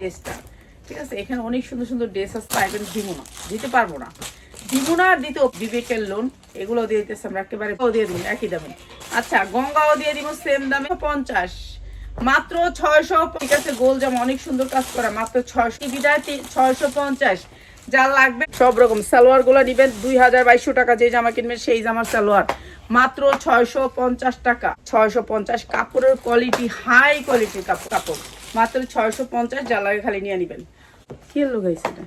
ড্রেসটা। ঠিক আছে, এখানে অনেক সুন্দর সুন্দর ড্রেস না, দিতে পারব না। না দিতে বিবেকের লোন এগুলো দিয়ে দিতেছে আমরা, একেবারে দিয়ে একই দামে। আচ্ছা গঙ্গাও দিয়ে দিব সেম দামে পঞ্চাশ। মাত্র ঠিক আছে, গোল অনেক সুন্দর কাজ করা, মাত্র পঞ্চাশ। যা লাগবে, সব রকম সালোয়ারগুলো নিবেন, দুই হাজার বাইশশো টাকা যে জামা কিনবেন, সেই জামার সালোয়ার। মাত্র ছয়শো পঞ্চাশ টাকা, ছয়শো পঞ্চাশ কাপড়ের কোয়ালিটি হাই কোয়ালিটির কাপড়। মাত্র ছয়শো পঞ্চাশ লাগে খালি নিয়ে নিবেন। কি লোগাইছে এটা?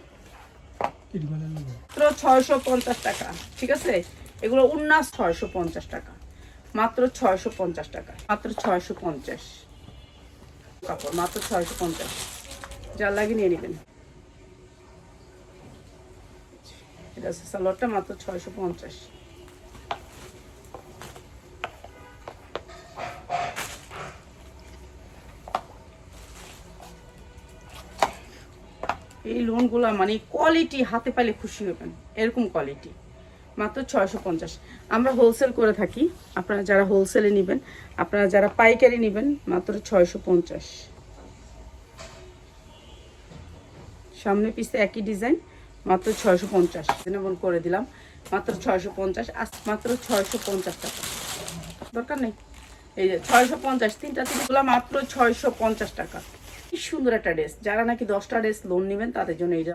মাত্র ছয়শো পঞ্চাশ টাকা, ঠিক আছে? এগুলো উন্নাস ছয়শো পঞ্চাশ টাকা, মাত্র ছয়শো পঞ্চাশ টাকা, মাত্র ছয়শো পঞ্চাশ। কাপড়, মাত্র ছয়শো পঞ্চাশ। যা লাগে নিয়ে নেবেন। এটা সালোয়ারটা মাত্র ছয়শো পঞ্চাশ। এই লোনগুলো মানে কোয়ালিটি হাতে পাইলে খুশি হবেন। এরকম কোয়ালিটি মাত্র ছয়শো পঞ্চাশ। আমরা হোলসেল করে থাকি। আপনারা যারা হোলসেলে নেবেন, আপনারা যারা পাইকারি নেবেন, মাত্র ছয়শো পঞ্চাশ। সামনে পিসে একই ডিজাইন মাত্র ছয়শো পঞ্চাশ। সিনেমন করে দিলাম, মাত্র ছয়শো পঞ্চাশ মাত্র ছয়শো পঞ্চাশ টাকা। দরকার নেই। এই যে ছয়শো পঞ্চাশ, তিনটা তিনগুলো মাত্র ছয়শো পঞ্চাশ টাকা। সুন্দর একটা ড্রেস যারা নাকি দশটা ড্রেস লোন নেবেন তাদের জন্য এই